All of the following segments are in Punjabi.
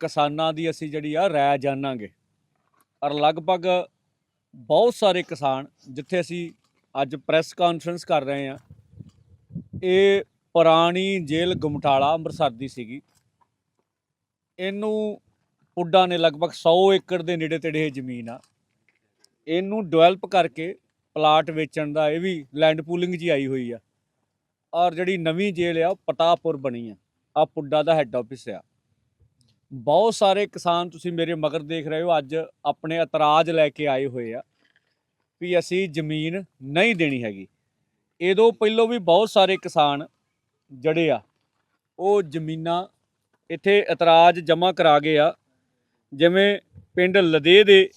ਕਿਸਾਨਾਂ ਦੀ ਅਸੀਂ ਜਿਹੜੀ ਆ ਰਾਇ ਜਾਣਾਂਗੇ। ਔਰ ਲਗਭਗ ਬਹੁਤ ਸਾਰੇ ਕਿਸਾਨ ਜਿੱਥੇ ਅਸੀਂ ਅੱਜ ਪ੍ਰੈਸ ਕਾਨਫਰੰਸ ਕਰ ਰਹੇ ਹਾਂ, ਇਹ ਪੁਰਾਣੀ ਜੇਲ੍ਹ ਗੁਮਟਾਲਾ ਅੰਮ੍ਰਿਤਸਰ ਦੀ ਸੀਗੀ। ਇਹਨੂੰ ਪੁੱਡਾ ਨੇ ਲਗਭਗ 100 ਏਕੜ ਦੇ ਨੇੜੇ ਤੇੜੇ ਇਹ ਜ਼ਮੀਨ ਆ। ਇਹਨੂੰ ਡਿਵੈਲਪ ਕਰਕੇ ਪਲਾਟ ਵੇਚਣ ਦਾ ਇਹ ਵੀ ਲੈਂਡ ਪੂਲਿੰਗ ਜੀ ਆਈ ਹੋਈ ਆ। ਔਰ ਜਿਹੜੀ ਨਵੀਂ ਜੇਲ੍ਹ ਆ, ਉਹ ਪਟਾਪੁਰ ਬਣੀ ਆ। ਆ ਪੁੱਡਾ ਦਾ ਹੈੱਡ ਆਫਿਸ ਆ। ਬਹੁਤ ਸਾਰੇ ਕਿਸਾਨ ਤੁਸੀਂ ਮੇਰੇ ਮਗਰ ਦੇਖ ਰਹੇ ਹੋ, ਅੱਜ ਆਪਣੇ ਇਤਰਾਜ਼ ਲੈ ਕੇ ਆਏ ਹੋਏ ਆ ਵੀ ਅਸੀਂ ਜ਼ਮੀਨ ਨਹੀਂ ਦੇਣੀ ਹੈਗੀ। ਇਹਦੋਂ ਪਹਿਲਾਂ ਵੀ ਬਹੁਤ ਸਾਰੇ ਕਿਸਾਨ ਜਿਹੜੇ ਆ, ਉਹ ਜ਼ਮੀਨਾਂ ਇੱਥੇ ਇਤਰਾਜ਼ ਜਮ੍ਹਾਂ ਕਰਾ ਗਏ ਆ। ਜਿਵੇਂ ਪਿੰਡ ਲਦੇ ਦੇ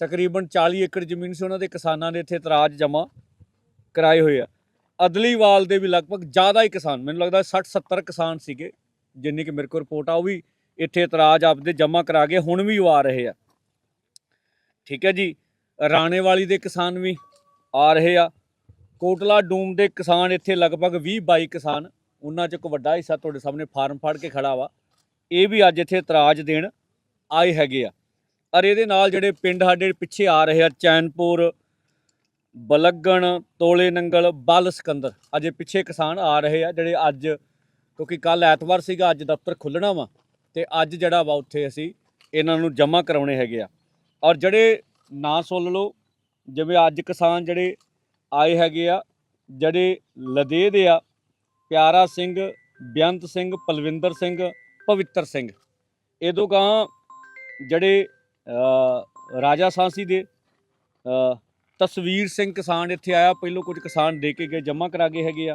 ਤਕਰੀਬਨ 40 ਏਕੜ ਜ਼ਮੀਨ ਸੀ, ਉਹਨਾਂ ਦੇ ਕਿਸਾਨਾਂ ਨੇ ਇੱਥੇ ਇਤਰਾਜ਼ ਜਮ੍ਹਾਂ ਕਰਾਏ ਹੋਏ ਆ। ਅਦਲੀਵਾਲ ਦੇ ਵੀ ਲਗਭਗ ਜ਼ਿਆਦਾ ਹੀ ਕਿਸਾਨ, ਮੈਨੂੰ ਲੱਗਦਾ 60 70 ਕਿਸਾਨ ਸੀਗੇ, ਜਿੰਨੀ ਕਿ ਮੇਰੇ ਕੋਲ ਰਿਪੋਰਟ ਆ, ਉਹ ਵੀ ਇੱਥੇ ਇਤਰਾਜ਼ ਆਪਦੇ ਜਮ੍ਹਾਂ ਕਰਾ ਕੇ ਹੁਣ ਵੀ ਉਹ ਆ ਰਹੇ ਆ। ਠੀਕ ਹੈ ਜੀ? ਰਾਣੇਵਾਲੀ ਦੇ ਕਿਸਾਨ ਵੀ ਆ ਰਹੇ ਆ। ਕੋਟਲਾ ਡੂਮ ਦੇ ਕਿਸਾਨ ਇੱਥੇ ਲਗਭਗ 20 22 ਕਿਸਾਨ, ਉਹਨਾਂ 'ਚ ਇੱਕ ਵੱਡਾ ਹਿੱਸਾ ਤੁਹਾਡੇ ਸਾਹਮਣੇ ਫਾਰਮ ਫੜ ਕੇ ਖੜਾ ਵਾ। ਇਹ ਵੀ ਅੱਜ ਇੱਥੇ ਇਤਰਾਜ਼ ਦੇਣ ਆਏ ਹੈਗੇ ਆ। ਔਰ ਇਹਦੇ ਨਾਲ ਜਿਹੜੇ ਪਿੰਡ ਸਾਡੇ ਪਿੱਛੇ ਆ ਰਹੇ ਆ, ਚੈਨਪੁਰ, ਬਲੱਗਣ, ਤੋਲੇ ਨੰਗਲ, ਬਲ ਸਿਕੰਦਰ, ਅਜੇ ਪਿੱਛੇ ਕਿਸਾਨ ਆ ਰਹੇ ਆ ਜਿਹੜੇ ਅੱਜ, ਕਿਉਂਕਿ ਕੱਲ ਐਤਵਾਰ ਸੀਗਾ, ਅੱਜ ਦਫ਼ਤਰ ਖੁੱਲਣਾ ਵਾ। ਤੇ ਅੱਜ ਜਿਹੜਾ ਵਾ ਉੱਥੇ ਅਸੀਂ ਇਹਨਾਂ ਨੂੰ ਜਮ੍ਹਾਂ ਕਰਾਉਣੇ ਹੈਗੇ ਆ। ਔਰ ਜਿਹੜੇ ਨਾਂ ਸੁਣ ਲਓ, ਜਿਵੇਂ ਅੱਜ ਕਿਸਾਨ ਜਿਹੜੇ ਆਏ ਹੈਗੇ ਆ, ਜਿਹੜੇ ਲਦੇ ਦੇ ਆ, ਪਿਆਰਾ ਸਿੰਘ ਬੇਅੰਤ ਸਿੰਘ, ਪਲਵਿੰਦਰ ਸਿੰਘ, ਪਵਿੱਤਰ ਸਿੰਘ। ਇਹਦੋਂ ਗਾਂ ਜਿਹੜੇ ਰਾਜਾ ਸਾਂਸੀ ਦੇ ਤਸਵੀਰ ਸਿੰਘ ਕਿਸਾਨ ਇੱਥੇ ਆਇਆ, ਪਹਿਲੋਂ ਕੁਝ ਕਿਸਾਨ ਦੇ ਕੇ ਗਏ, ਜਮ੍ਹਾਂ ਕਰਾ ਗਏ ਹੈਗੇ ਆ।